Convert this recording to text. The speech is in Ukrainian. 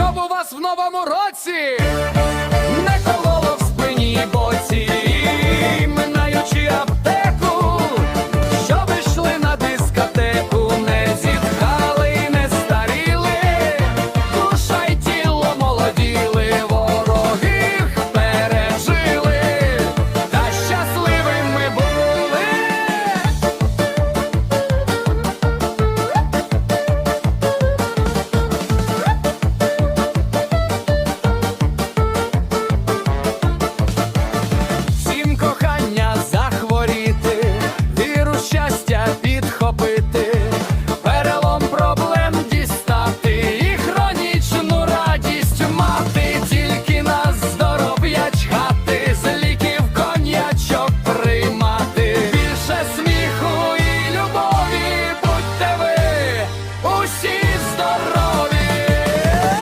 щоб у вас в новому році!